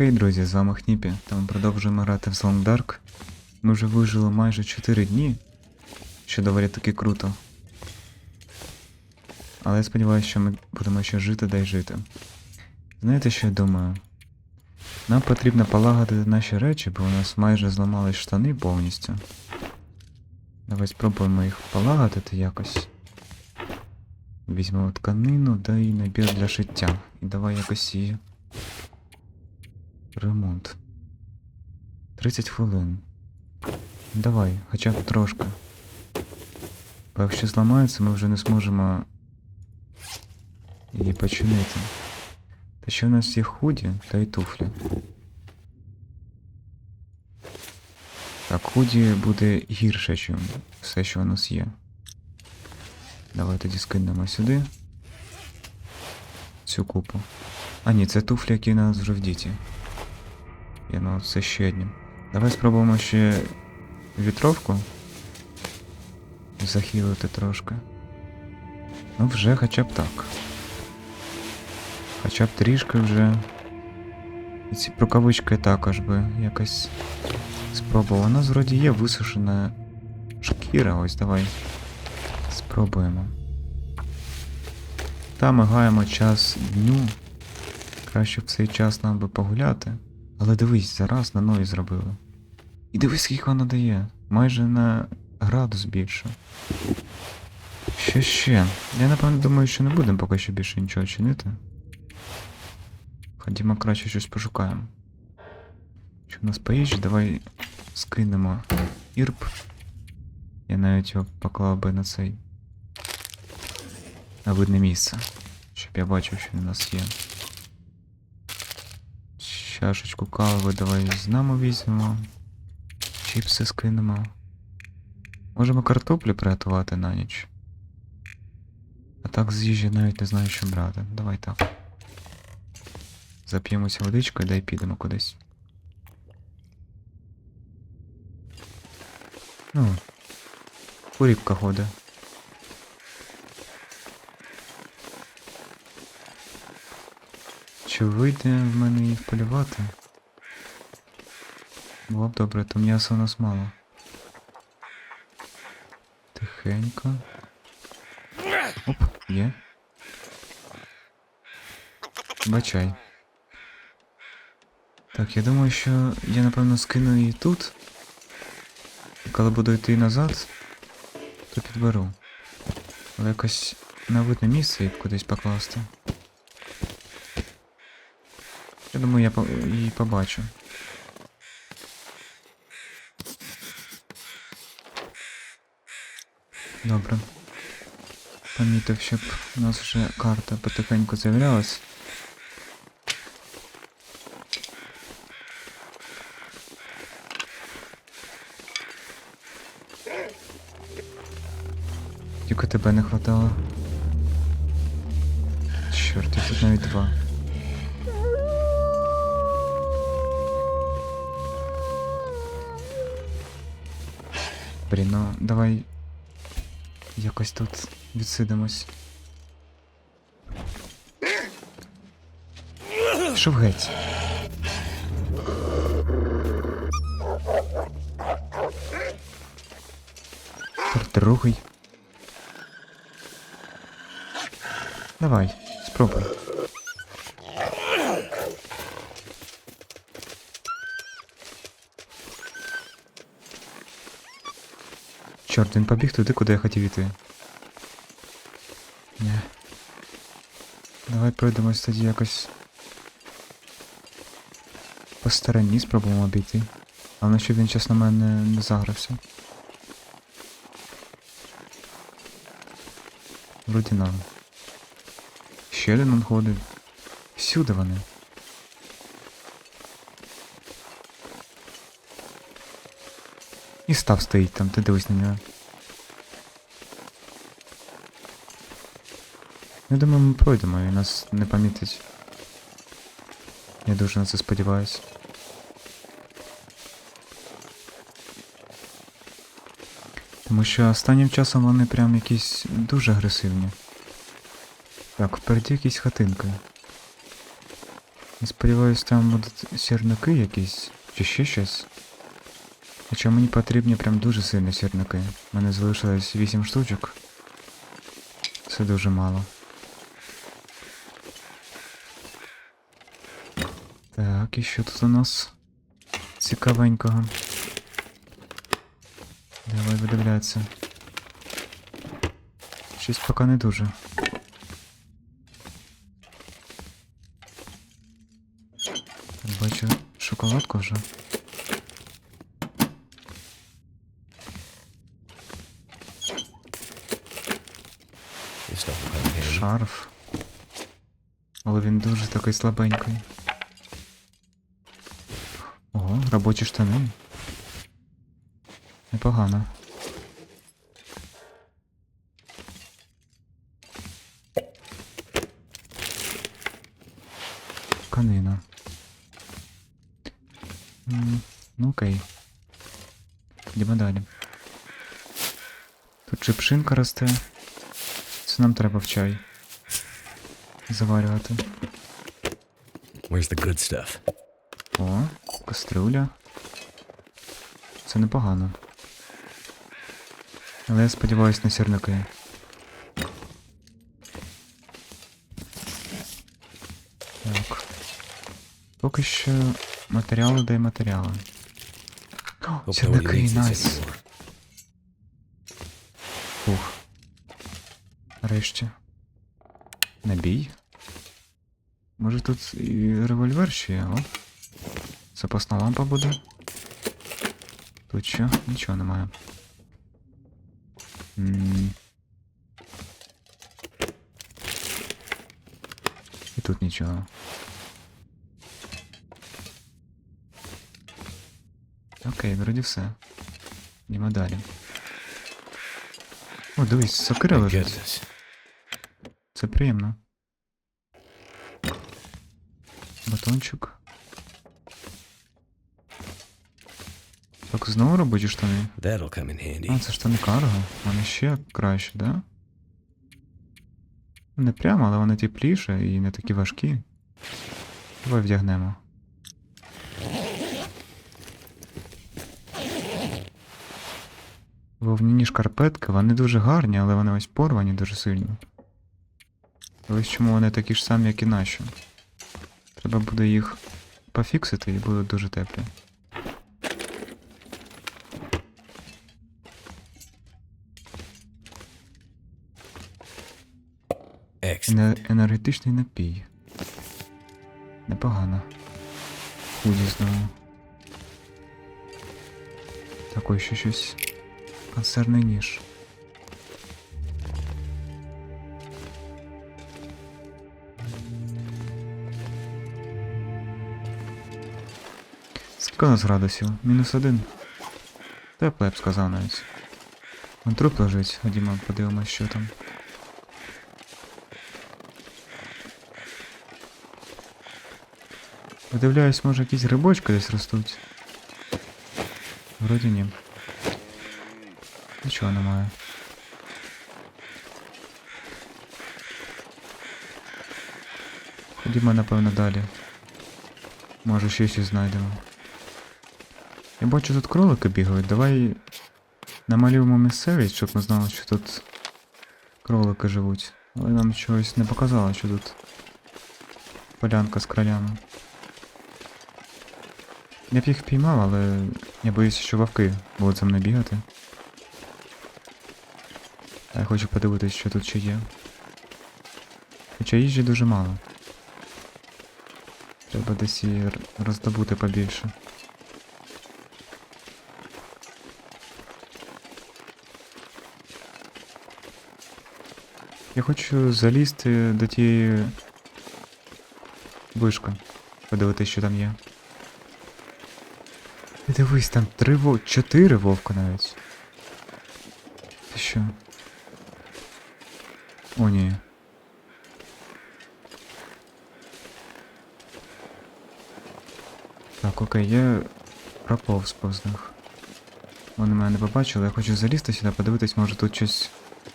Хей, друзі, з вами Хніпі, та ми продовжуємо грати в Long Dark. Ми вже вижили майже 4 дні, що доволі таки круто. Але я сподіваюся, що ми будемо ще жити да й жити. Знаєте, що я думаю? Нам потрібно полагодити наші речі, бо у нас майже зламались штани повністю. Давай спробуємо їх полагодити якось. Візьмемо тканину, да і набір для шиття. І давай якось її. Ремонт. 30 хвилин. Давай, хоча б трошки. Бо якщо зламається, ми вже не зможемо її починити. Та ще у нас є худі та й туфлі. Так, худі буде гірше, ніж все, що у нас є. Давай тоді скинемо сюди. Цю купу. А ні, це туфлі, які у нас вже в діті. Я ну це ще одні. Давай спробуємо ще вітровку. Захилити трошки. Ну вже хоча б так. Хоча б трішки вже. І ці рукавички також би якось спробував. Нас вроді є висушена шкіра, ось давай. Спробуємо. Та ми гаємо час дню. Краще в цей час нам би погуляти. Але дивись, зараз на нові зробили. І дивись, скільки вона дає. Майже на градус більше. Що ще? Я напевно думаю, що не будемо поки що більше нічого чинити. Ходімо краще щось пошукаємо. Що у нас по? Давай скинемо ірб. Я навіть його поклав би на цей. На видне місце. Щоб я бачив, що у нас є. Чашечку кави давай з нами візьмемо. Чіпси скинемо. Можемо картоплю приготувати на ніч. А так з їжі навіть не знаю, що брати. Давай так. Зап'ємося водичкою, да й підемо кудись. Ну. Куріпка ходить. Чи вийде в мене їх полювати? Було б добре, то м'яса у нас мало. Тихенько. Оп, є. Бачай. Так, я думаю, що я напевно скину її тут. І коли буду йти назад, то підберу. Але якось на видне місце її кудись покласти. Я думаю, я її побачу. Добре. Помітив, щоб у нас вже карта потихеньку з'являлась. Тільки тебе не хватало. Чорт, їх тут навіть два. Блін, ну давай якось тут відсидимось. Пішов геть. Другий. Давай, спробуй. Чорт, він побіг туди, куди я хотів іти. Ні. Давай пройдемось тоді якось. По стороні спробуємо обійти. Але щоб він час на мене не загрався. Вроді нам. Ще один он ходить. Всюди вони. І став стоїть там, ти дивись на нього. Я думаю, ми пройдемо і нас не помітить. Я дуже на це сподіваюся. Тому що останнім часом вони прям якісь дуже агресивні. Так, впереді якісь хатинки. Я сподіваюсь, там будуть сірники якісь, чи ще щось. Хоча мені потрібні прям дуже сильні сірники. У мене залишилось 8 штучок. Це дуже мало. Так, і що тут у нас цікавенького? Давай видивляться. Щось поки не дуже. Бачу шоколадку вже. Шарф. Але він дуже такий слабенький. Робочі штани. Непогано. Тканина. М, Ну окей. Йдемо далі. Тут чепшинка росте. Це нам треба в чай. Заварювати. Where's the good stuff? О, кастрюля. Це непогано. Але я сподіваюся на сірники. Так. Поки що матеріали дай матеріали. О, сірники, найс. Фух. Нарешті. Набій. Може тут і револьвер ще є, о? Запасна лампа буде. Тут що? Нічого немає. М. І тут нічого. Окей, вроді все. Йдемо далі. О, дивись, сокира Thank лежить. goodness. Це приємно. Батончик. Так, знову робочі штани. That'll come in handy. А, це штани карго. Вони ще краще, да? Не прямо, але вони тепліше і не такі важкі. Давай вдягнемо. Вовняні шкарпетки, вони дуже гарні, але вони ось порвані дуже сильно. Ось чому вони такі ж самі, як і наші. Треба буде їх пофіксити і будуть дуже теплі. Ене- енергетичний напій. Непогано. Худі знову. Такой ще щось. Консервний ніж. Скільки у нас градусів? Мінус один. Тепло, я б сказав навіть. Вон труп лежить, ходімо, подивимось, що там. Видивляюсь, може якісь грибочки десь ростуть. Вроді ні. Нічого немає. Ходімо, напевно, далі. Може ще щось знайдемо. Я бачу, тут кролики бігають. Давай намалюємо місцевість, щоб ми знали, що тут кролики живуть. Але нам чогось не показало, що тут полянка з кролями. Я б їх впіймав, але я боюся, що вовки будуть за мною бігати. А я хочу подивитись, що тут ще є. Хоча їжі дуже мало. Треба десь її роздобути побільше. Я хочу залізти до тієї вишки. Подивитись, що там є. Дивись, там три вовка, чотири вовка навіть. Ти що? О, ні. Так, окей, я проповз повз них. Вони мене не побачили, я хочу залізти сюди, подивитись, може тут щось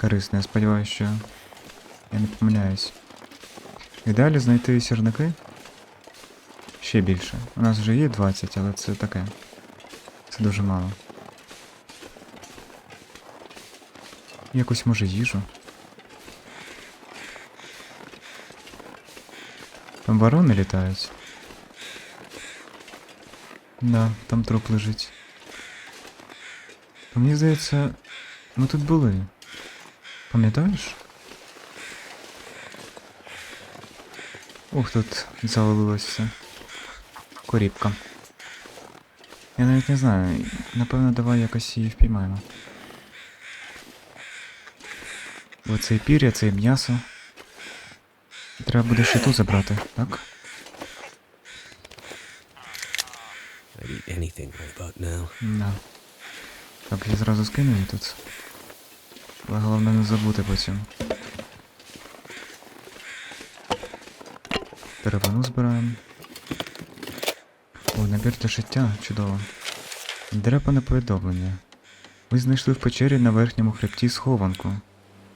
корисне. Я сподіваюся, що я не помиляюсь. І знайти сірники. Ще більше. У нас вже є 20, але це таке. Це дуже мало. Якось може їжу. Там ворони літають. Да, там труп лежить. То мені здається, ми тут були. Пам'ятаєш? Ух, тут завалилось все. Коріпка. Я навіть не знаю. Напевно, давай якось її впіймаємо. Бо це пір'я, це м'ясо. Треба буде ще ту забрати, так? Да. Так, я зразу скину її тут. Але головне не забути потім. Деревину збираємо. Набір для життя, чудово. Дрепане повідомлення. Ви знайшли в печері на верхньому хребті схованку.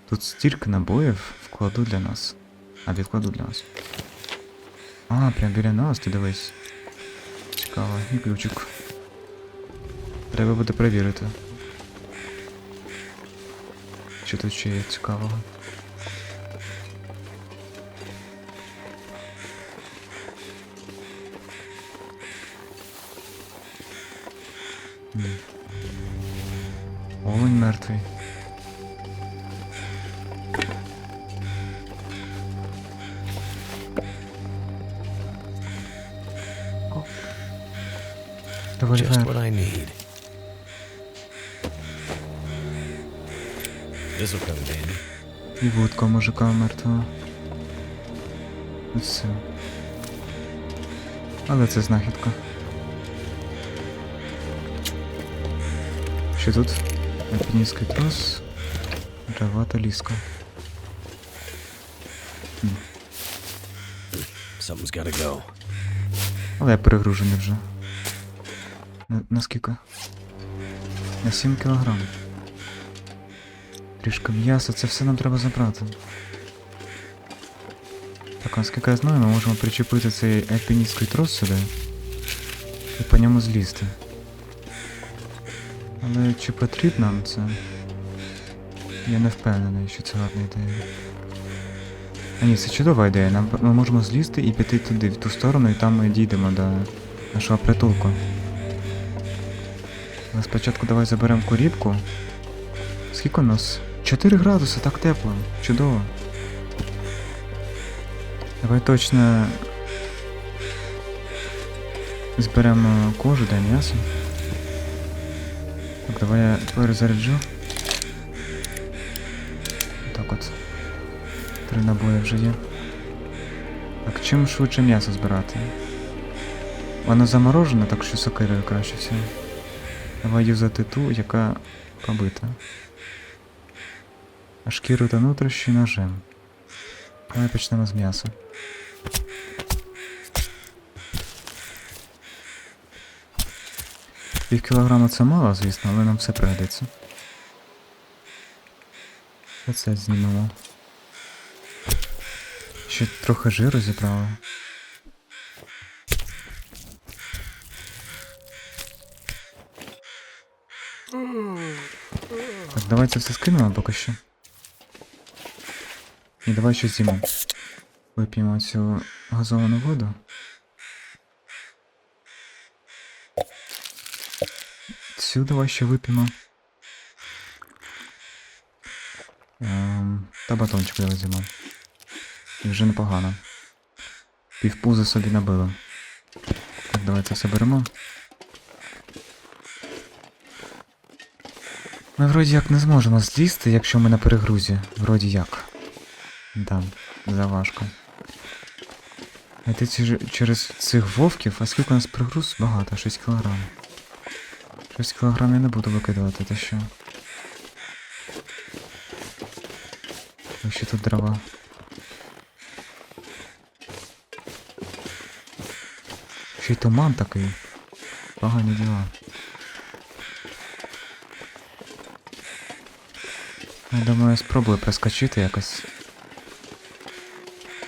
Тут стільки набоїв вкладу для нас. А, відкладу для нас. А, прям біля нас, ти дивись. Цікаво, і ключик. Треба буде перевірити. Що тут ще є цікавого? Олень мертвий. О. Доволі Just гарно. what I need. This'll come in handy. І вудка мужика мертвого. І все. Але це знахідка. Що тут? Альпіністський трос, дрова та ліска. Something's gotta go. Але я перегружений вже. На, на скільки? На 7 кілограм. Трішки м'яса, це все нам треба забрати. Так, наскільки я знаю, ми можемо причепити цей альпіністський трос сюди і по ньому злізти. Але чи потрібно нам це? Я не впевнений, що це гарна ідея. А ні, це чудова ідея. Нам, ми можемо злізти і піти туди, в ту сторону, і там ми дійдемо до нашого притулку. Але спочатку давай заберемо куріпку. Скільки у нас? 4 градуси, так тепло. Чудово. Давай точно зберемо кожу та м'ясо. Так, давай я перезаряджу. Так от. Три набої вже є. Так, чим швидше м'ясо збирати? Воно заморожене, так що сокирою краще всього. Давай юзати ту, яка побита. А шкіру та нутрощі ножем. Давай почнемо з м'яса. Пів кілограма це мало, звісно, але нам все пригодиться. Оце знімемо. Ще трохи жиру зібрали. Так, давай це все скинемо поки що. І давай щось з'їмо. Вип'ємо цю газовану воду. Цю давай ще вип'ємо. Ем, та батончик давай з'їмо. І вже непогано. Півпуза собі набило. Так, давай це все беремо. Ми вроді як не зможемо злізти, якщо ми на перегрузі. Вроді як. Да, заважко. А ти через цих вовків, а скільки у нас перегруз? Багато, 6 кілограм. 6 кілограм я не буду викидувати, те що. Ще тут дрова. Ще й туман такий. Погані діла. Я думаю, спробую проскочити якось.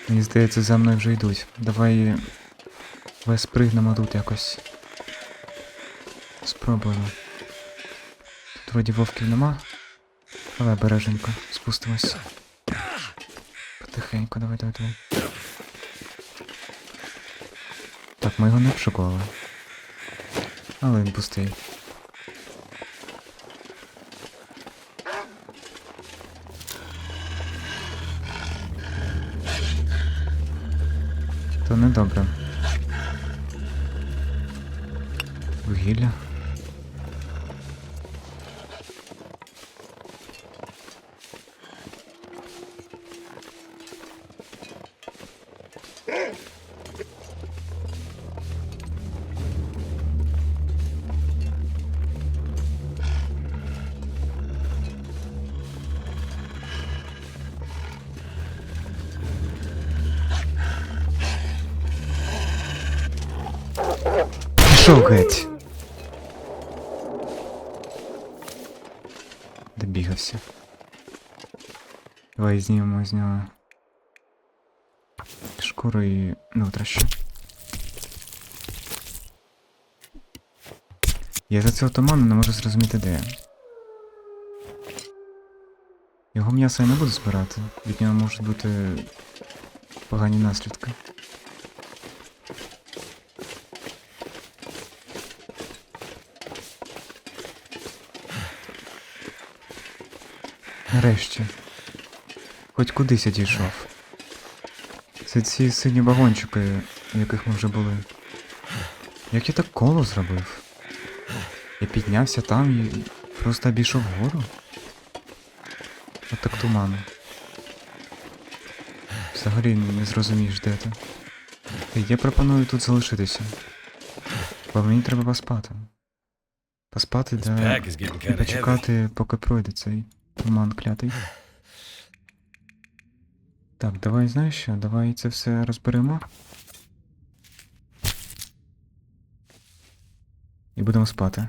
Мені здається, за мною вже йдуть. Давай Давай спригнемо тут якось. Спробуємо. Тут вроді вовків нема. Давай береженько, спустимось. Потихеньку, давай, давай, давай. Так, ми його не обшукували. Але він пустий. То недобре. Вугілля. Пішов геть. Добігався. Давай знімемо з нього шкуру і ну нутрощі. Я за цього туману не можу зрозуміти де. Його м'ясо я не буду збирати, від нього можуть бути погані наслідки. Нарешті. Хоч кудись я дійшов. Це ці сині вагончики, в яких ми вже були. Як я так коло зробив? Я піднявся там і просто обійшов гору. От так туману. Взагалі не зрозумієш, де ти. Я пропоную тут залишитися. Бо мені треба поспати. Поспати, да. І почекати, поки пройде цей туман клятий. Так, давай знаєш що? Давай це все розберемо. І будемо спати.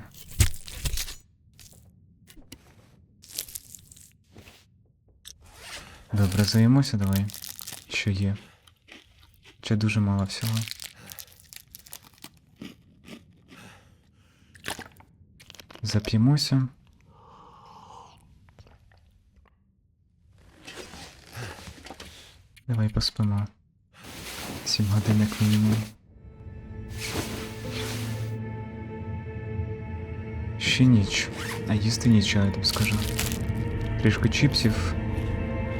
Добре, заїмося давай. Що є. Ще дуже мало всього. Зап'ємося. Давай поспимо. Сім годин як мінімум. Ще ніч. А їсти нічого, я тобі скажу. Трішки чіпсів,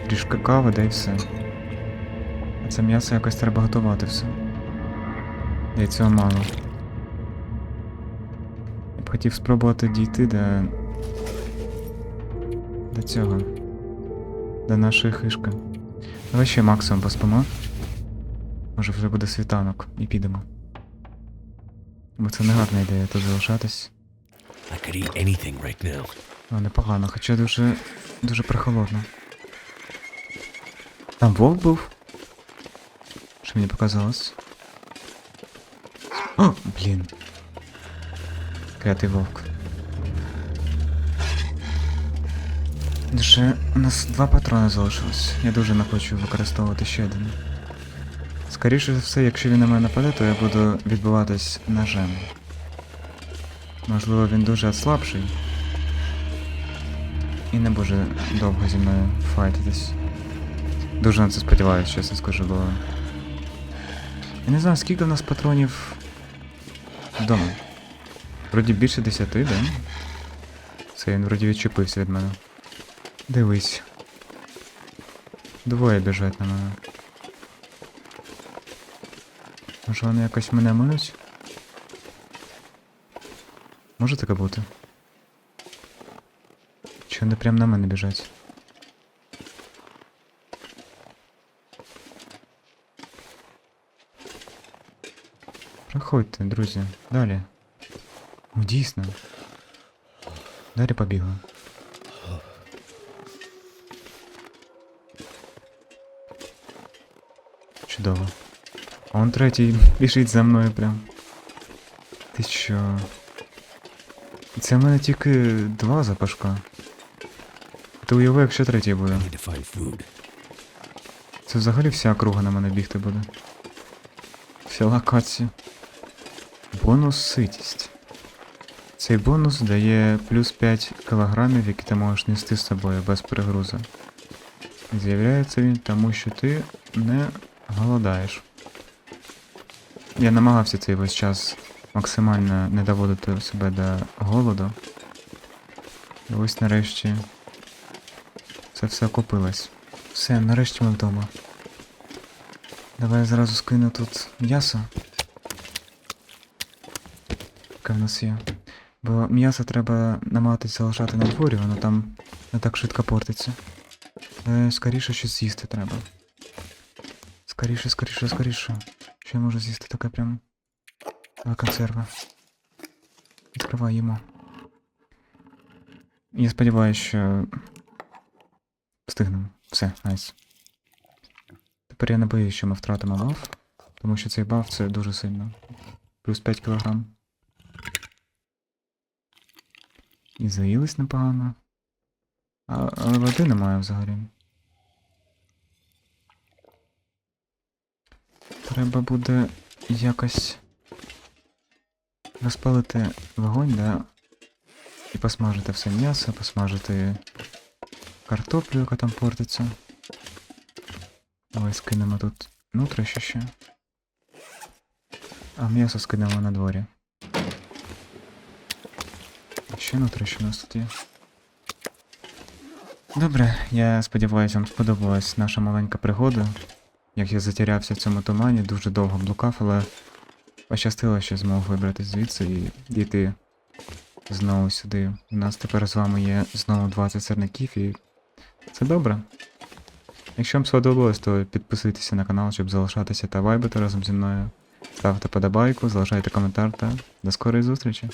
трішки кави, да й все. А це м'ясо якось треба готувати все. Й цього мало. Я б хотів спробувати дійти до. до цього. До нашої хишки. Давай ще максимум поспимо. Може вже буде світанок і підемо. Бо це не гарна ідея тут залишатись. Right now. Ну, непогано, хоча дуже. дуже прохолодно. Там вовк був? Що мені показалось? О, блін. Клятий вовк. Ще у нас два патрони залишилось. Я дуже не хочу використовувати ще один. Скоріше за все, якщо він на мене нападе, то я буду відбиватись ножем. Можливо, він дуже слабший. І не може довго зі мною файтитись. Дуже на це сподіваюся, чесно скажу, бо. Я не знаю, скільки в нас патронів вдома. Вроді більше десяти, да? Це він вроді відчепився від мене. Дивись. Двоє біжать на мене. Може вони якось мене милють? Може таке бути? Чи вони прям на мене біжать? Проходьте, друзі, далі. О, дійсно. Далі побігли. Чудово. А он третій біжить за мною прям. Ти що? Це в мене тільки два запашка. Ти уяви, якщо третій буде. Це взагалі вся округа на мене бігти буде. Вся локація. Бонус ситість. Цей бонус дає плюс 5 кілограмів, які ти можеш нести з собою без перегрузу. З'являється він тому, що ти не голодаєш. Я намагався цей весь час максимально не доводити себе до голоду. І ось нарешті це все окупилось. Все, нарешті ми вдома. Давай я зразу скину тут м'ясо. Яке в нас є. Бо м'ясо треба намагатися залишати на дворі, воно там не так швидко портиться. Але скоріше щось з'їсти треба. Скоріше, скоріше, скоріше. Я можу з'їсти таке прям. Давай консерви. Відкривай їмо. Я сподіваюся, що встигнемо. Все, найс. Тепер я не боюсь, що ми втратимо баф, тому що цей баф це дуже сильно. Плюс 5 кілограм. І заїлись непогано. А, але води немає взагалі. Треба буде якось розпалити вогонь, да? І посмажити все м'ясо, посмажити картоплю, яка там портиться. Давай скинемо тут нутрощі ще. А м'ясо скинемо на дворі. Ще нутрощі у нас тут є. Добре, я сподіваюся, вам сподобалась наша маленька пригода. Як я затерявся в цьому тумані, дуже довго блукав, але пощастило, що змог вибратися звідси і дійти знову сюди. У нас тепер з вами є знову 20 сирників і це добре. Якщо вам сподобалось, то підписуйтеся на канал, щоб залишатися та вайбити разом зі мною. Ставте подобайку, залишайте коментар та до скорої зустрічі.